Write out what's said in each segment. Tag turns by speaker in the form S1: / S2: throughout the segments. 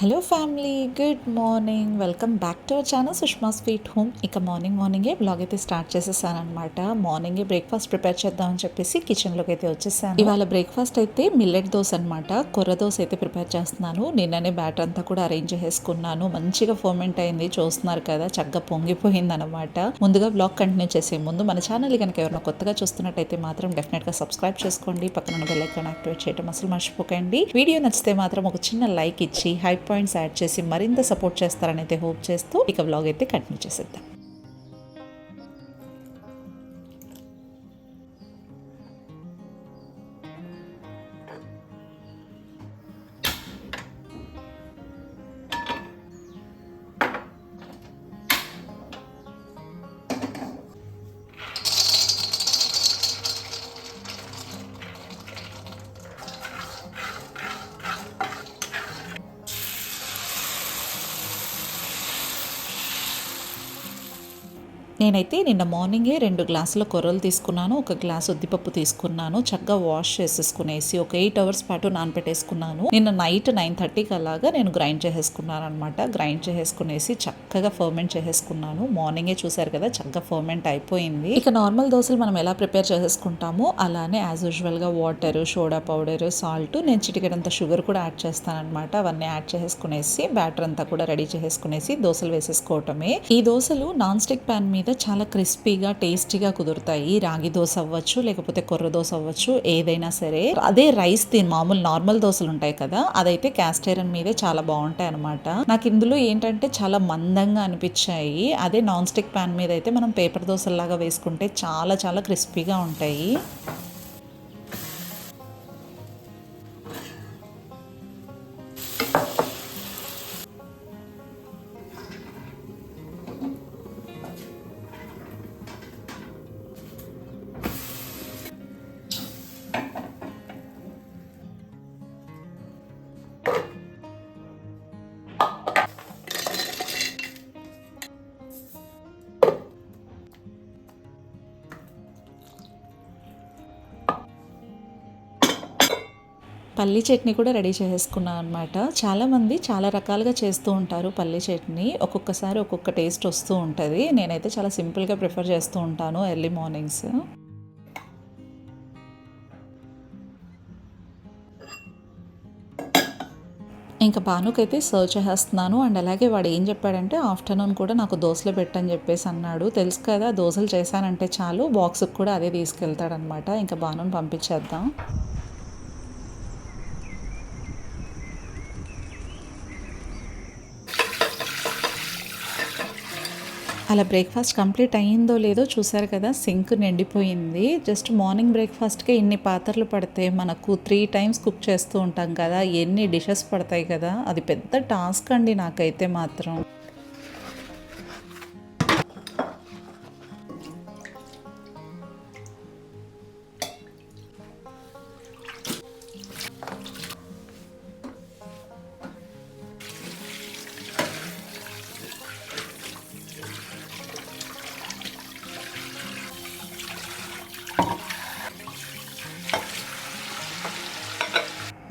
S1: Hello family good morning welcome back to our channel Sushma sweet home ఇక morning మార్నింగే blog అయితే start చేసేసాను అనమాట మార్నింగే బ్రేక్ఫాస్ట్ ప్రిపేర్ చేద్దామని చెప్పేసి కిచెన్లోకి అయితే వచ్చేసాను. ఇవాళ బ్రేక్ఫాస్ట్ అయితే మిల్లెట్ దోశ అనమాట కొర్ర దోశ అయితే ప్రిపేర్ చేస్తున్నాను. నిన్ననే బ్యాటర్ అంతా కూడా అరేంజ్ చేసుకున్నాను. మంచిగా ఫర్మెంట్ అయింది. చూస్తున్నారు కదా చక్కగా పొంగిపోయింది అనమాట ముందుగా బ్లాగ్ కంటిన్యూ చేసే ముందు మన ఛానల్ కనుక ఎవరైనా కొత్తగా చూస్తున్నట్టయితే మాత్రం డెఫినెట్గా సబ్స్క్రైబ్ చేసుకోండి. పక్కన బెల్ ఐకాన్ యాక్టివేట్ చేయడం అసలు మర్చిపోకండి. వీడియో నచ్చితే మాత్రం ఒక చిన్న లైక్ ఇచ్చి హై పాయింట్స్ యాడ్ చేసి మరింత సపోర్ట్ చేస్తారని అయితే హోప్ చేస్తూ ఇక బ్లాగ్ అయితే కంటిన్యూ చేసేద్దాం. నేనైతే నిన్న మార్నింగే రెండు గ్లాసుల కొర్రలు తీసుకున్నాను ఒక గ్లాస్ ఉద్దిపప్పు తీసుకున్నాను చక్కగా వాష్ చేసేసుకునేసి ఒక ఎయిట్ అవర్స్ పాటు నానపెట్టేసుకున్నాను. నిన్న నైట్ నైన్ థర్టీకి అలాగా నేను గ్రైండ్ చేసేసుకున్నాను అనమాట గ్రైండ్ చేసేసుకునేసి చక్కగా ఫర్మెంట్ చేసేసుకున్నాను. మార్నింగే చూసారు కదా చక్కగా ఫర్మెంట్ అయిపోయింది. ఇక నార్మల్ దోశలు మనం ఎలా ప్రిపేర్ చేసేసుకుంటామో అలానే యాజ్ యూజువల్గా వాటర్ సోడా పౌడర్ సాల్ట్ నేను చిటికెడంత షుగర్ కూడా యాడ్ చేస్తాను అనమాట అవన్నీ యాడ్ చేసేసుకునేసి బ్యాటర్ అంతా కూడా రెడీ చేసేసుకునేసి దోశలు వేసేసుకోవటమే. ఈ దోశలు నాన్ స్టిక్ ప్యాన్ మీద చాలా క్రిస్పీగా టేస్టీగా కుదురుతాయి. రాగి దోశ అవ్వచ్చు లేకపోతే కొర్ర దోశ అవ్వచ్చు ఏదైనా సరే. అదే రైస్ తిని మామూలు నార్మల్ దోశలు ఉంటాయి కదా అదైతే క్యాస్ట్ ఐరన్ మీదే చాలా బాగుంటాయి అనమాట నాకు ఇందులో ఏంటంటే చాలా మందంగా అనిపించాయి. అదే నాన్ స్టిక్ ప్యాన్ మీద అయితే మనం పేపర్ దోశలాగా వేసుకుంటే చాలా చాలా క్రిస్పీగా ఉంటాయి. పల్లీ చట్నీ కూడా రెడీ చేసేసుకున్నాను అనమాట చాలామంది చాలా రకాలుగా చేస్తూ ఉంటారు పల్లి చట్నీ. ఒక్కొక్కసారి ఒక్కొక్క టేస్ట్ వస్తూ ఉంటుంది. నేనైతే చాలా సింపుల్గా ప్రిఫర్ చేస్తూ ఉంటాను ఎర్లీ మార్నింగ్స్. ఇంకా భానుకైతే సర్వ్ చేసేస్తున్నాను. అండ్ అలాగే వాడు ఏం చెప్పాడంటే ఆఫ్టర్నూన్ కూడా నాకు దోశలు పెట్టని చెప్పేసి అన్నాడు. తెలుసు కదా దోశలు చేశానంటే చాలు. బాక్స్కి కూడా అదే తీసుకెళ్తాడనమాట ఇంకా భానుని పంపించేద్దాం. అలా బ్రేక్ఫాస్ట్ కంప్లీట్ అయ్యిందో లేదో చూసారు కదా సింక్ నిండిపోయింది. జస్ట్ మార్నింగ్ బ్రేక్ఫాస్ట్కే ఇన్ని పాత్రలు పడితే మనకు త్రీ టైమ్స్ కుక్ చేస్తూ ఉంటాం కదా ఎన్ని డిషెస్ పడతాయి కదా అది పెద్ద టాస్క్ అండి నాకైతే మాత్రం.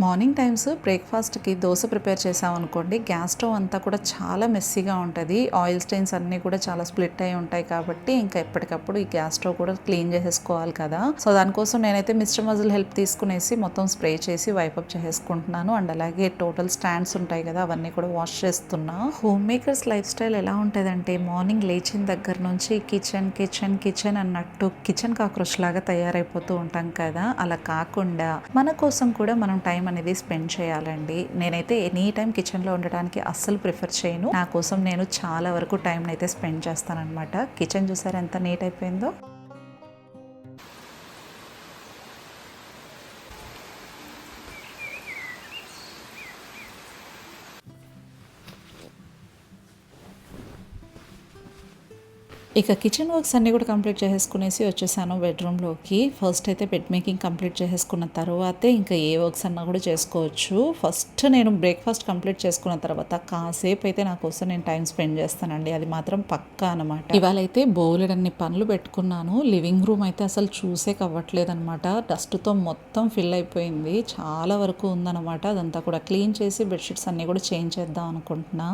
S1: మార్నింగ్ టైమ్స్ బ్రేక్ఫాస్ట్కి దోశ ప్రిపేర్ చేసామనుకోండి గ్యాస్ స్టవ్ అంతా కూడా చాలా మెస్సీగా ఉంటుంది. ఆయిల్ స్టైన్స్ అన్నీ కూడా చాలా స్ప్లిట్ అయి ఉంటాయి కాబట్టి ఇంకా ఎప్పటికప్పుడు ఈ గ్యాస్ స్టవ్ కూడా క్లీన్ చేసేసుకోవాలి కదా. సో దానికోసం నేనైతే మిస్టర్ మజిల్ హెల్ప్ తీసుకునేసి మొత్తం స్ప్రే చేసి వైపప్ చేసేసుకుంటున్నాను. అండ్ అలాగే టోటల్ స్టాండ్స్ ఉంటాయి కదా అవన్నీ కూడా వాష్ చేస్తున్నా. హోమ్ మేకర్స్ లైఫ్ స్టైల్ ఎలా ఉంటుందంటే మార్నింగ్ లేచిన దగ్గర నుంచి కిచెన్ కిచెన్ కిచెన్ అన్నట్టు కిచెన్ కాక్రోచ్ లాగా తయారైపోతూ ఉంటాం కదా. అలా కాకుండా మన కోసం కూడా మనం టైం అనేది స్పెండ్ చేయాలండి. నేనైతే ఎనీ టైం కిచెన్లో ఉండడానికి అస్సలు ప్రిఫర్ చేయను. నా కోసం నేను చాలా వరకు టైం అయితే స్పెండ్ చేస్తానన్నమాట. కిచెన్ చూసారు ఎంత నీట్ అయిపోయిందో? ఇక కిచెన్ వర్క్స్ అన్నీ కూడా కంప్లీట్ చేసేసుకునేసి వచ్చేసాను బెడ్రూమ్లోకి ఫస్ట్ అయితే బెడ్ మేకింగ్ కంప్లీట్ చేసేసుకున్న తర్వాతే ఇంకా ఏ వర్క్స్ అన్నా కూడా చేసుకోవచ్చు. ఫస్ట్ నేను బ్రేక్ఫాస్ట్ కంప్లీట్ చేసుకున్న తర్వాత కాసేపు అయితే నా కోసం నేను టైం స్పెండ్ చేస్తానండి. అది మాత్రం పక్కా అనమాట ఇవాళ అయితే బోలెడన్ని పనులు పెట్టుకున్నాను. లివింగ్ రూమ్ అయితే అసలు చూసే కవ్వట్లేదు అనమాట డస్ట్తో మొత్తం ఫిల్ అయిపోయింది. చాలా వరకు ఉందన్నమాట. అదంతా కూడా క్లీన్ చేసి బెడ్షీట్స్ అన్నీ కూడా చేంజ్ చేద్దాం అనుకుంటున్నా.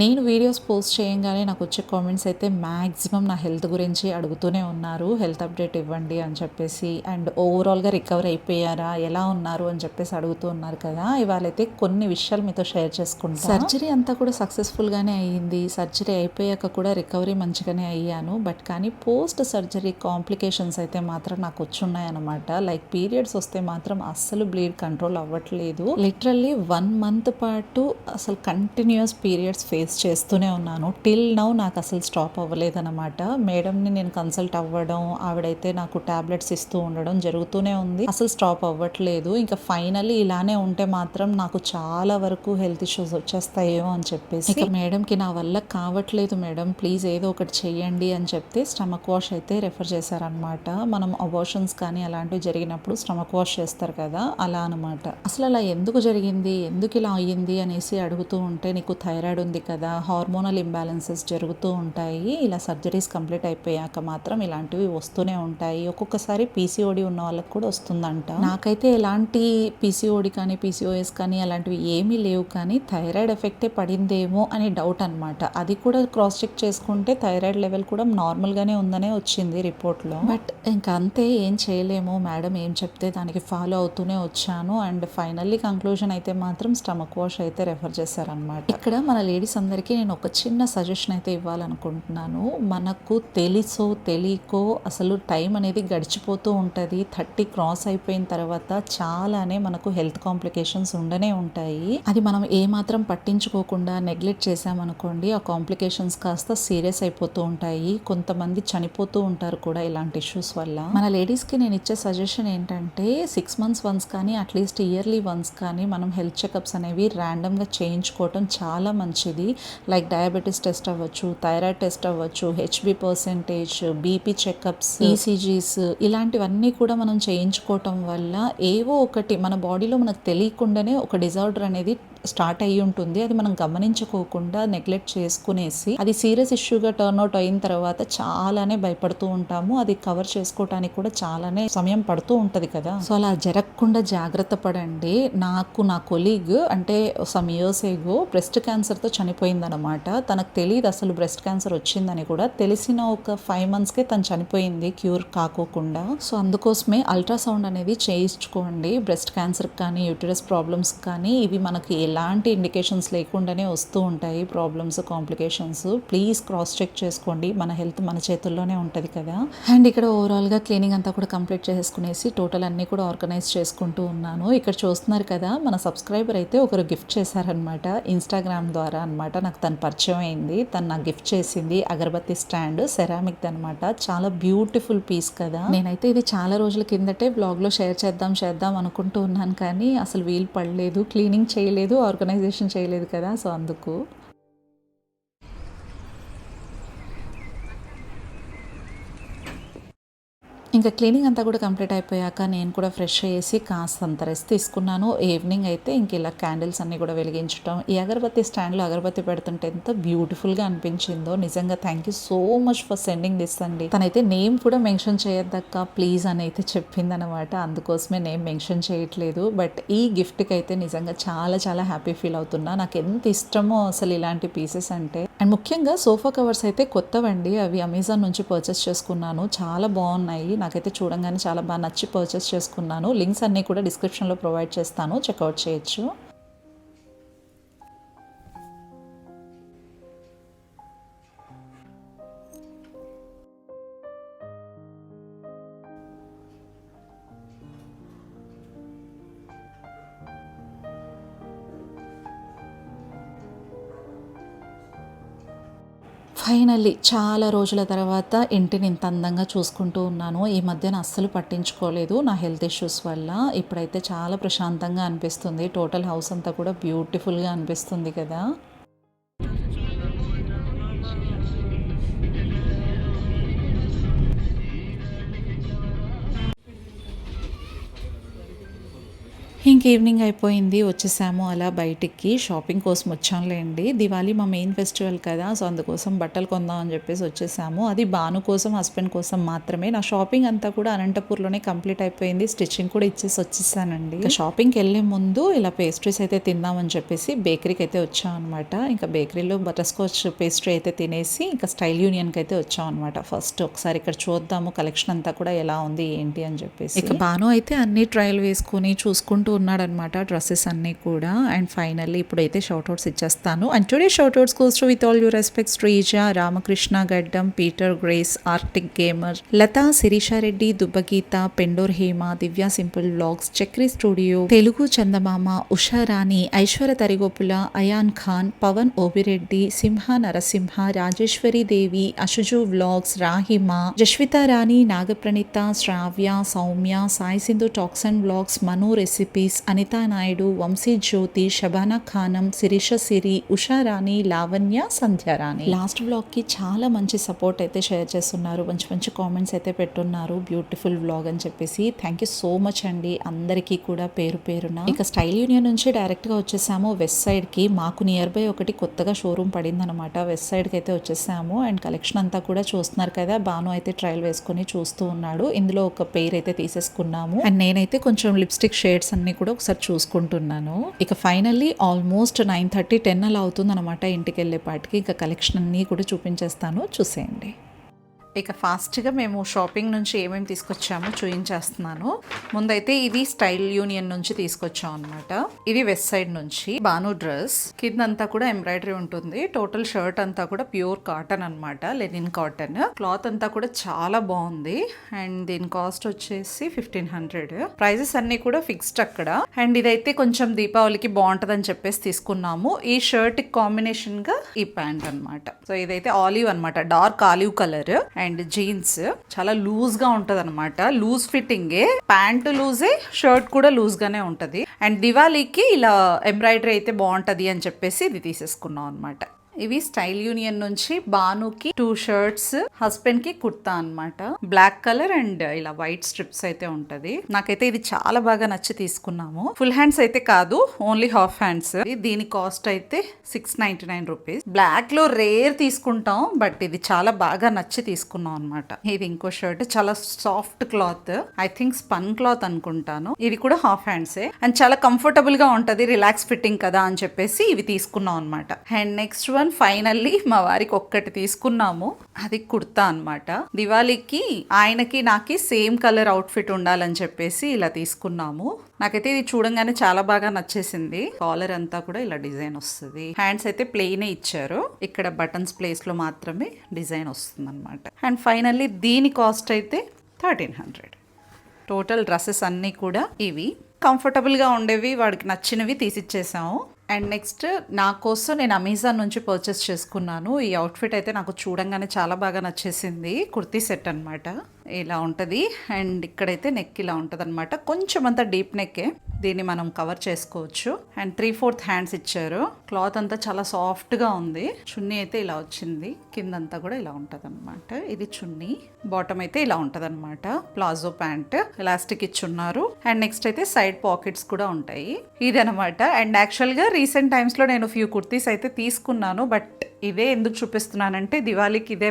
S1: నేను వీడియోస్ పోస్ట్ చేయంగానే నాకు వచ్చే కామెంట్స్ అయితే మ్యాక్సిమం నా హెల్త్ గురించి అడుగుతూనే ఉన్నారు. హెల్త్ అప్డేట్ ఇవ్వండి అని చెప్పేసి అండ్ ఓవరాల్గా రికవర్ అయిపోయారా ఎలా ఉన్నారు అని చెప్పేసి అడుగుతూ ఉన్నారు కదా. ఇవాళ అయితే కొన్ని విషయాలు మీతో షేర్ చేసుకుంటాను. సర్జరీ అంతా కూడా సక్సెస్ఫుల్గానే అయ్యింది. సర్జరీ అయిపోయాక కూడా రికవరీ మంచిగానే అయ్యాను. బట్ కానీ పోస్ట్ సర్జరీ కాంప్లికేషన్స్ అయితే మాత్రం నాకు వచ్చున్నాయన్నమాట. లైక్ పీరియడ్స్ వస్తే మాత్రం అస్సలు బ్లీడ్ కంట్రోల్ అవ్వట్లేదు. లిటరల్లీ వన్ మంత్ పాటు అసలు కంటిన్యూస్ పీరియడ్స్ ఫేస్ చేస్తూనే ఉన్నాను. టిల్ నౌ నాకు అసలు స్టాప్ అవ్వలేదన్నమాట. మేడంని నేను కన్సల్ట్ అవ్వడం ఆవిడైతే నాకు టాబ్లెట్స్ ఇస్తూ ఉండడం జరుగుతూనే ఉంది. అసలు స్టాప్ అవ్వట్లేదు. ఇంకా ఫైనల్లీ ఇలానే ఉంటే మాత్రం నాకు చాలా వరకు హెల్త్ ఇష్యూస్ వచ్చేస్తాయేమో అని చెప్పేసి. ఇక మేడంకి నా వల్ల కావట్లేదు మేడం. ప్లీజ్ ఏదో ఒకటి చెయ్యండి అని చెప్తే స్టమక్ వాష్ అయితే రెఫర్ చేశారనమాట మనం అబోషన్స్ కానీ అలాంటివి జరిగినప్పుడు స్టమక్ వాష్ చేస్తారు కదా అలా అనమాట అసలు అలా ఎందుకు జరిగింది? ఎందుకు ఇలా అయ్యింది? అనేసి అడుగుతూ ఉంటే నీకు థైరాయిడ్ ఉంది కదా కదా హార్మోనల్ ఇంబ్యాలెన్సెస్ జరుగుతూ ఉంటాయి. ఇలా సర్జరీస్ కంప్లీట్ అయిపోయాక మాత్రం ఇలాంటివి వస్తూనే ఉంటాయి. ఒక్కొక్కసారి పీసీఓడి ఉన్న వాళ్ళకి కూడా వస్తుందంట. నాకైతే ఎలాంటి పీసీఓడి కానీ పీసీఓఎస్ కానీ అలాంటివి ఏమీ లేవు. కానీ థైరాయిడ్ ఎఫెక్టే పడిందేమో అని డౌట్ అనమాట అది కూడా క్రాస్ చెక్ చేసుకుంటే థైరాయిడ్ లెవెల్ కూడా నార్మల్గానే ఉందనే వచ్చింది రిపోర్ట్లో బట్ ఇంకా అంతే ఏం చేయలేము. మేడం ఏం చెప్తే దానికి ఫాలో అవుతూనే వచ్చాను. అండ్ ఫైనల్లీ కంక్లూజన్ అయితే మాత్రం స్టమక్ వాష్ అయితే రెఫర్ చేశారనమాట ఇక్కడ మన లేడీస్ అందరికీ నేను ఒక చిన్న సజెషన్ అయితే ఇవ్వాలనుకుంటున్నాను. మనకు తెలుసో తెలియకో అసలు టైం అనేది గడిచిపోతూ ఉంటుంది. థర్టీ క్రాస్ అయిపోయిన తర్వాత చాలానే మనకు హెల్త్ కాంప్లికేషన్స్ ఉండనే ఉంటాయి. అది మనం ఏమాత్రం పట్టించుకోకుండా నెగ్లెక్ట్ చేసామనుకోండి ఆ కాంప్లికేషన్స్ కాస్త సీరియస్ అయిపోతూ ఉంటాయి. కొంతమంది చనిపోతూ ఉంటారు కూడా ఇలాంటి ఇష్యూస్ వల్ల. మన లేడీస్కి నేను ఇచ్చే సజెషన్ ఏంటంటే సిక్స్ మంత్స్ వన్స్ కానీ అట్లీస్ట్ ఇయర్లీ వన్స్ కానీ మనం హెల్త్ చెకప్స్ అనేవి ర్యాండమ్గా చేయించుకోవటం చాలా మంచిది. లైక్ డయాబెటీస్ టెస్ట్ అవ్వచ్చు థైరాయిడ్ టెస్ట్ అవ్వచ్చు HB percentage BP checkups ECGs ఇలాంటివన్నీ కూడా మనం చేయించుకోవటం వల్ల ఏవో ఒకటి మన బాడీలో మనకు తెలియకుండానే ఒక డిజార్డర్ అనేది స్టార్ట్ అయ్యి ఉంటుంది. అది మనం గమనించుకోకుండా నెగ్లెక్ట్ చేసుకునేసి అది సీరియస్ ఇష్యూగా టర్న్ అవుట్ అయిన తర్వాత చాలానే భయపడుతూ ఉంటాము. అది కవర్ చేసుకోవటానికి కూడా చాలానే సమయం పడుతూ ఉంటుంది కదా. సో అలా జరగకుండా జాగ్రత్త పడండి. నాకు నా కొలీగ్ అంటే సమ్ ఇయర్స్ ఏగో బ్రెస్ట్ క్యాన్సర్తో చనిపోయిందనమాట తనకు తెలియదు అసలు బ్రెస్ట్ క్యాన్సర్ వచ్చిందని కూడా. తెలిసిన ఒక ఫైవ్ మంత్స్కే తను చనిపోయింది క్యూర్ కాకోకుండా. సో అందుకోసమే అల్ట్రాసౌండ్ అనేది చేయించుకోండి. బ్రెస్ట్ క్యాన్సర్ కానీ యూటరస్ ప్రాబ్లమ్స్ కానీ ఇవి మనకి ఎలాంటి ఇండికేషన్స్ లేకుండానే వస్తూ ఉంటాయి problems complications please cross check చేసుకోండి. మన హెల్త్ మన చేతుల్లోనే ఉంటుంది కదా. అండ్ ఇక్కడ ఓవరాల్గా క్లీనింగ్ అంతా కూడా కంప్లీట్ చేసుకునేసి టోటల్ అన్నీ కూడా ఆర్గనైజ్ చేసుకుంటూ ఉన్నాను. ఇక్కడ చూస్తున్నారు కదా మన సబ్స్క్రైబర్ అయితే ఒకరు గిఫ్ట్ చేశారనమాట ఇన్స్టాగ్రామ్ ద్వారా అనమాట నాకు తను పరిచయం అయింది. తను నాకు గిఫ్ట్ చేసింది అగరబత్తి స్టాండ్ సెరామిక్ అనమాట చాలా బ్యూటిఫుల్ పీస్ కదా. నేనైతే ఇది చాలా రోజుల కిందటే బ్లాగ్లో షేర్ చేద్దాం చేద్దాం అనుకుంటూ ఉన్నాను కానీ అసలు వీలు పడలేదు. క్లీనింగ్ చేయలేదు. ఆర్గనైజేషన్ చేయలేదు కదా సో అందుకు. ఇంకా క్లీనింగ్ అంతా కూడా కంప్లీట్ అయిపోయాక నేను కూడా ఫ్రెష్ అయ్యేసి కాస్తంత రెస్ట్ తీసుకున్నాను. ఈవినింగ్ అయితే ఇంక ఇలా క్యాండిల్స్ అన్నీ కూడా వెలిగించడం ఈ అగరబత్తి స్టాండ్లో అగరబత్తి పెడుతుంటే ఎంత బ్యూటిఫుల్గా అనిపించిందో. నిజంగా thank you so much for sending this అండి. తనైతే నేమ్ కూడా మెన్షన్ చేయొద్దక్క ప్లీజ్ అని అయితే చెప్పిందనమాట అందుకోసమే నేమ్ మెన్షన్ చేయట్లేదు. బట్ ఈ గిఫ్ట్కి అయితే నిజంగా చాలా చాలా హ్యాపీ ఫీల్ అవుతున్నా. నాకు ఎంత ఇష్టమో అసలు ఇలాంటి పీసెస్ అంటే. అండ్ ముఖ్యంగా సోఫా కవర్స్ అయితే కొత్తవండి. అవి అమెజాన్ నుంచి పర్చేస్ చేసుకున్నాను. చాలా బాగున్నాయి. నాకైతే చూడంగానే చాలా బాగా నచ్చి పర్చేస్ చేసుకున్నాను. లింక్స్ అన్నీ కూడా డిస్క్రిప్షన్లో ప్రొవైడ్ చేస్తాను. చెక్అవుట్ చేయొచ్చు. ఫైనల్లీ చాలా రోజుల తర్వాత ఇంటిని ఇంత అందంగా చూసుకుంటూ ఉన్నాను. ఈ మధ్యన అస్సలు పట్టించుకోలేదు నా హెల్త్ ఇష్యూస్ వల్ల. ఇప్పుడైతే చాలా ప్రశాంతంగా అనిపిస్తుంది. టోటల్ హౌస్ అంతా కూడా బ్యూటిఫుల్గా అనిపిస్తుంది కదా. ఇంక ఈవినింగ్ అయిపోయింది వచ్చేసాము అలా బయటికి. షాపింగ్ కోసం వచ్చాంలేండి. దివాళీ మా మెయిన్ ఫెస్టివల్ కదా సో అందుకోసం బట్టలు కొందాం అని చెప్పేసి వచ్చేసాము. అది బాను కోసం హస్బెండ్ కోసం మాత్రమే. నా షాపింగ్ అంతా కూడా అనంతపూర్లోనే కంప్లీట్ అయిపోయింది. స్టిచ్చింగ్ కూడా ఇచ్చేసి వచ్చేసానండి. ఇంకా షాపింగ్కి వెళ్ళే ముందు ఇలా పేస్ట్రీస్ అయితే తిందామని చెప్పేసి బేకరీకి అయితే వచ్చాం అనమాట ఇంకా బేకరీలో బటర్స్కాచ్ పేస్ట్రీ అయితే తినేసి ఇంకా స్టైల్ యూనియన్కి అయితే వచ్చాం అనమాట ఫస్ట్ ఒకసారి ఇక్కడ చూద్దాము కలెక్షన్ అంతా కూడా ఎలా ఉంది ఏంటి అని చెప్పేసి. ఇక బాను అయితే అన్ని ట్రయల్ వేసుకుని చూసుకుంటూ ఉన్నాడనమాట డ్రెస్సెస్ అన్నీ కూడా. అండ్ ఫైనల్లీ ఇప్పుడైతే షౌట్అవుట్స్ ఇచ్చేస్తాను. And today shoutouts goes with all you respect Sreeja Ramakrishna Gaddam Peter Grace Arctic gamer Latha Sirisha Reddy Dubbageetha Pendor Hema Divya simple vlogs Chakri studio Telugu Chandamama Usharani Aishwarya Tarigopula Ayan Khan Pavan Obireddy Simha Narasimha Rajeshwari Devi Ashuju vlogs Rahima Jaswitha Rani Nagapraneetha Shravya Soumya Sai Sindhu talks and blogs Manu recipes Anitha Naidu Vamshi Jyothi Shabana Khanam Sirisha Siri Usharani Lavanya Sandhya Rani. Last వ్లాగ్కి చాలా మంచి support అయితే share చేస్తున్నారు. మంచి మంచి comments అయితే పెట్టున్నారు. Beautiful vlog అని చెప్పేసి థ్యాంక్ యూ సో మచ్ అండి. అందరికీ కూడా పేరు పేరున. ఇక స్టైల్ యూనియన్ నుంచి డైరెక్ట్గా వచ్చేసాము. వెస్ట్ సైడ్కి మాకు నియర్ బై ఒకటి కొత్తగా షోరూమ్ పడిందనమాట వెస్ట్ సైడ్కి అయితే వచ్చేసాము. అండ్ కలెక్షన్ అంతా కూడా చూస్తున్నారు కదా. బాను అయితే ట్రయల్ వేసుకొని చూస్తూ ఉన్నాడు. ఇందులో ఒక పేరు అయితే తీసేసుకున్నాము. అండ్ నేనైతే కొంచెం లిప్స్టిక్ షేడ్స్ అన్ని కూడా ఒకసారి చూసుకుంటున్నాను. ఇక finally almost nine thirty ten అలా అవుతుంది అనమాట ఇంటికి వెళ్ళేపాటికి ఇక కలెక్షన్ అన్ని కూడా చూపించేస్తాను. చూసేయండి. ఇక ఫాస్ట్గా మేము షాపింగ్ నుంచి ఏమేమి తీసుకొచ్చామో చూపించేస్తున్నాను ముందైతే ఇది స్టైల్ యూనియన్ నుంచి తీసుకొచ్చాం అనమాట ఇది వెస్ట్ సైడ్ నుంచి. బాను డ్రెస్. కిందంతా కూడా ఎంబ్రాయిడరీ ఉంటుంది. టోటల్ షర్ట్ అంతా కూడా ప్యూర్ కాటన్ అన్నమాట. Linen cotton. క్లాత్ అంతా కూడా చాలా బాగుంది. అండ్ దీని కాస్ట్ వచ్చేసి ఫిఫ్టీన్ హండ్రెడ్. ప్రైజెస్ అన్ని కూడా ఫిక్స్డ్ అక్కడ. అండ్ ఇదైతే కొంచెం దీపావళికి బాగుంటదని చెప్పేసి తీసుకున్నాము. ఈ షర్ట్ కాంబినేషన్గా ఈ ప్యాంట్ అన్నమాట. సో ఇదైతే ఆలివ్ అన్నమాట. Dark olive colour. And jeans చాలా లూజ్గా ఉంటది అనమాట లూజ్ ఫిట్టింగే. ప్యాంట్ లూజే షర్ట్ కూడా లూజ్ గానే ఉంటది. అండ్ దివాళీకి ఇలా ఎంబ్రాయిడరీ అయితే బాగుంటది అని చెప్పేసి ఇది తీసేసుకున్నాం అనమాట ఇవి స్టైల్ యూనియన్ నుంచి బానుకి టూ షర్ట్స్ హస్బెండ్కి కుర్తా అన్నమాట. బ్లాక్ కలర్ అండ్ ఇలా వైట్ స్ట్రిప్స్ అయితే ఉంటది. నాకైతే ఇది చాలా బాగా నచ్చి తీసుకున్నాము. ఫుల్ హ్యాండ్స్ అయితే కాదు ఓన్లీ హాఫ్ హ్యాండ్స్. దీని కాస్ట్ అయితే సిక్స్ నైన్టీ నైన్ రూపీస్. బ్లాక్లో రేర్ తీసుకుంటాం బట్ ఇది చాలా బాగా నచ్చి తీసుకున్నాం అనమాట ఇది ఇంకో షర్ట్ చాలా soft cloth. I think spun cloth అనుకుంటాను. ఇది కూడా హాఫ్ హ్యాండ్సే అండ్ చాలా కంఫర్టబుల్గా ఉంటది రిలాక్స్ ఫిట్టింగ్ కదా అని చెప్పేసి ఇవి తీసుకున్నాం అనమాట అండ్ నెక్స్ట్ వన్ ఫైనల్లీ మా వారికి ఒక్కటి తీసుకున్నాము. అది కుర్తా అనమాట దివాళీకి ఆయనకి నాకి సేమ్ కలర్ అవుట్ఫిట్ ఉండాలని చెప్పేసి ఇలా తీసుకున్నాము. నాకైతే ఇది చూడంగానే చాలా బాగా నచ్చేసింది. కాలర్ అంతా కూడా ఇలా డిజైన్ వస్తుంది. హ్యాండ్స్ అయితే ప్లెయినే ఇచ్చారు. ఇక్కడ బటన్స్ ప్లేస్లో మాత్రమే డిజైన్ వస్తుంది అనమాట అండ్ ఫైనల్లీ దీని కాస్ట్ అయితే థర్టీన్ హండ్రెడ్. టోటల్ డ్రెస్సెస్ అన్నీ కూడా ఇవి. కంఫర్టబుల్గా ఉండేవి వాడికి నచ్చినవి తీసిచ్చేసాము. అండ్ నెక్స్ట్ నా కోసం నేను అమెజాన్ నుంచి పర్చేస్ చేసుకున్నాను. ఈ అవుట్ఫిట్ అయితే నాకు చూడంగానే చాలా బాగా నచ్చేసింది. కుర్తీ సెట్ అన్నమాట. ఇలా ఉంటుంది. అండ్ ఇక్కడైతే నెక్ ఇలా ఉంటుంది అనమాట కొంచెం అంతా డీప్ నెక్కే దీన్ని మనం కవర్ చేసుకోవచ్చు. అండ్ త్రీ ఫోర్త్ హ్యాండ్స్ ఇచ్చారు. క్లాత్ అంతా చాలా సాఫ్ట్గా ఉంది. చున్నీ అయితే ఇలా వచ్చింది. కిందంతా కూడా ఇలా ఉంటుంది అనమాట ఇది చున్నీ. బాటమ్ అయితే ఇలా ఉంటుంది అనమాట ప్లాజో ప్యాంట్ ఎలాస్టిక్ ఇచ్చున్నారు అండ్ నెక్స్ట్ అయితే సైడ్ పాకెట్స్ కూడా ఉంటాయి. ఇదనమాట అండ్ యాక్చువల్గా రీసెంట్ టైమ్స్లో నేను ఫ్యూ కుర్తీస్ అయితే తీసుకున్నాను. బట్ ఇదే ఎందుకు చూపిస్తున్నానంటే దివాళీకి ఇదే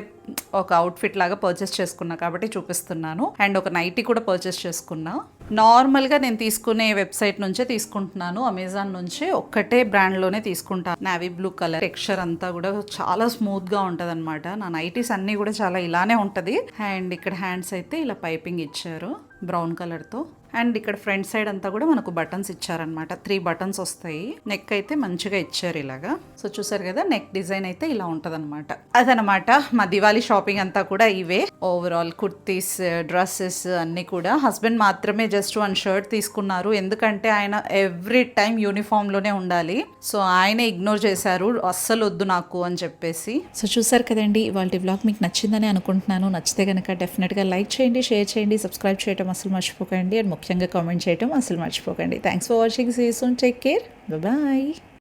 S1: ఒక అవుట్ఫిట్ లాగా పర్చేస్ చేసుకున్నా కాబట్టి చూపిస్తున్నాను. అండ్ ఒక నైటీ కూడా పర్చేస్ చేసుకున్నా. నార్మల్గా నేను తీసుకునే వెబ్సైట్ నుంచే తీసుకుంటున్నాను. అమెజాన్ నుంచి ఒక్కటే బ్రాండ్లోనే తీసుకుంటాను నావీ బ్లూ కలర్ టెక్స్చర్ అంతా కూడా చాలా స్మూత్గా ఉంటుంది అనమాట నా నైటీస్ అన్నీ కూడా చాలా ఇలానే ఉంటుంది. అండ్ ఇక్కడ హ్యాండ్స్ అయితే ఇలా పైపింగ్ ఇచ్చారు. బ్రౌన్ కలర్తో అండ్ ఇక్కడ ఫ్రంట్ సైడ్ అంతా కూడా మనకు బటన్స్ ఇచ్చారనమాట త్రీ బటన్స్ వస్తాయి. నెక్ అయితే మంచిగా ఇచ్చారు ఇలాగా. సో చూసారు కదా నెక్ డిజైన్ అయితే ఇలా ఉంటదన్నమాట. అదనమాట మా దివాళీ షాపింగ్ అంతా కూడా ఇవే. ఓవరాల్ కుర్తీస్ డ్రెస్సెస్ అన్ని కూడా. హస్బెండ్ మాత్రమే జస్ట్ వన్ షర్ట్ తీసుకున్నారు. ఎందుకంటే ఆయన ఎవ్రీ టైం యూనిఫామ్లోనే ఉండాలి. సో ఆయనే ఇగ్నోర్ చేశారు. అస్సలు వద్దు నాకు అని చెప్పేసి. సో చూసారు కదండి ఇవాళ వ్లాగ్ మీకు నచ్చిందని అనుకుంటున్నాను. నచ్చితే కనుక డెఫినెట్గా లైక్ చేయండి షేర్ చేయండి సబ్స్క్రైబ్ చేయడం అసలు మర్చిపోకండి. అండ్ ముఖ్యంగా కామెంట్ చేయటం అసలు మర్చిపోకండి. Thanks for watching see take care bye